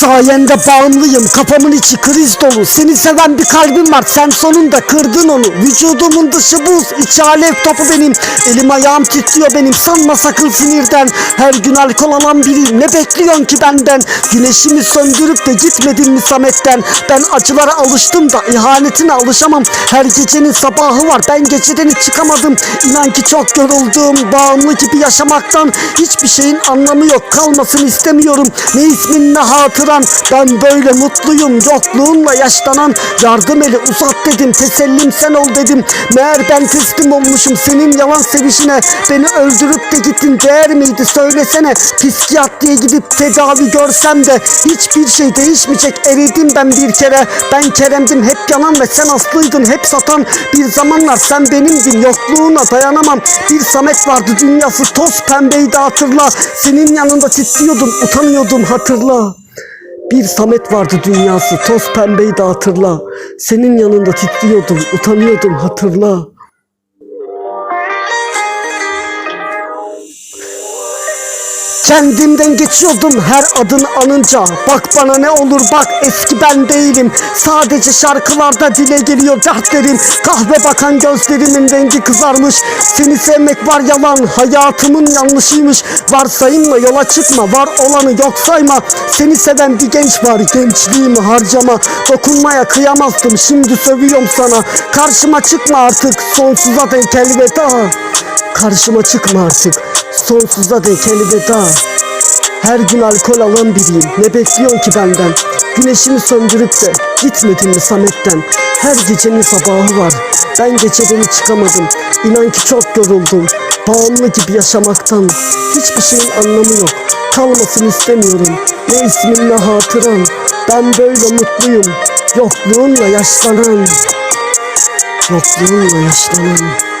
Sayende bağımlıyım kafamın içi kriz dolu. Seni seven bir kalbim var sen sonunda kırdın onu. Vücudumun dışı buz içi alev topu benim. Elim ayağım titriyor benim sanma sakın sinirden. Her gün alkol alan biriyim ne bekliyorsun ki benden? Güneşimi söndürüp de gitmedin mi Samet'ten? Ben acılara alıştım da ihanetine alışamam. Her gecenin sabahı var ben geceden hiç çıkamadım. İnan ki çok yoruldum bağımlı gibi yaşamaktan Hiçbir şeyin anlamı yok. Kalmasın istemiyorum Ne ismin ne hatıran ben böyle mutluyum Yokluğunla yaşlanan. Yardım eli uzat dedim Tesellim sen ol dedim. Meğer ben teslim olmuşum senin yalan sevişine. Beni öldürüp de gittin değer miydi söylesene. Psikiyatriye gidip tedavi görsem de Hiçbir şey değişmeyecek. Eridim ben bir kere. Ben Kerem'dim hep yalan ve sen aslıydın hep satan. Bir zamanlar sen benimdin yokluğuna dayanamam. Bir Samet vardı dünyası toz pembeydi hatırla. Senin yanında titriyordum utanıyordum hatırla bir Samet vardı dünyası. Toz pembeydi hatırla. Senin yanında titriyordum utanıyordum hatırla Kendimden geçiyordum her adını anınca. Bak bana ne olur bak eski ben değilim. Sadece şarkılarda dile geliyor dertlerim. Kahve bakan gözlerimin rengi kızarmış. Seni sevmek var yalan hayatımın yanlışıymış. Varsayımla yola çıkma var olanı yok sayma. Seni seven bir genç var gençliğimi harcama. Dokunmaya kıyamazdım şimdi sövüyorum sana. Karşıma çıkma artık sonsuza dek elveda. Karşıma çıkma artık sonsuza dek elveda Her gün alkol alan biriyim ne bekliyorsun ki benden? Güneşimi söndürüp de gitmedin mi Samet'ten? Her gecenin sabahı var ben geceden çıkamadım. İnan ki çok yoruldum Bağımlı gibi yaşamaktan. Hiçbir şeyin anlamı yok Kalmasın istemiyorum. Ne ismin ne hatıran Ben böyle mutluyum. Yokluğunla yaşlanan Yokluğunla yaşlanan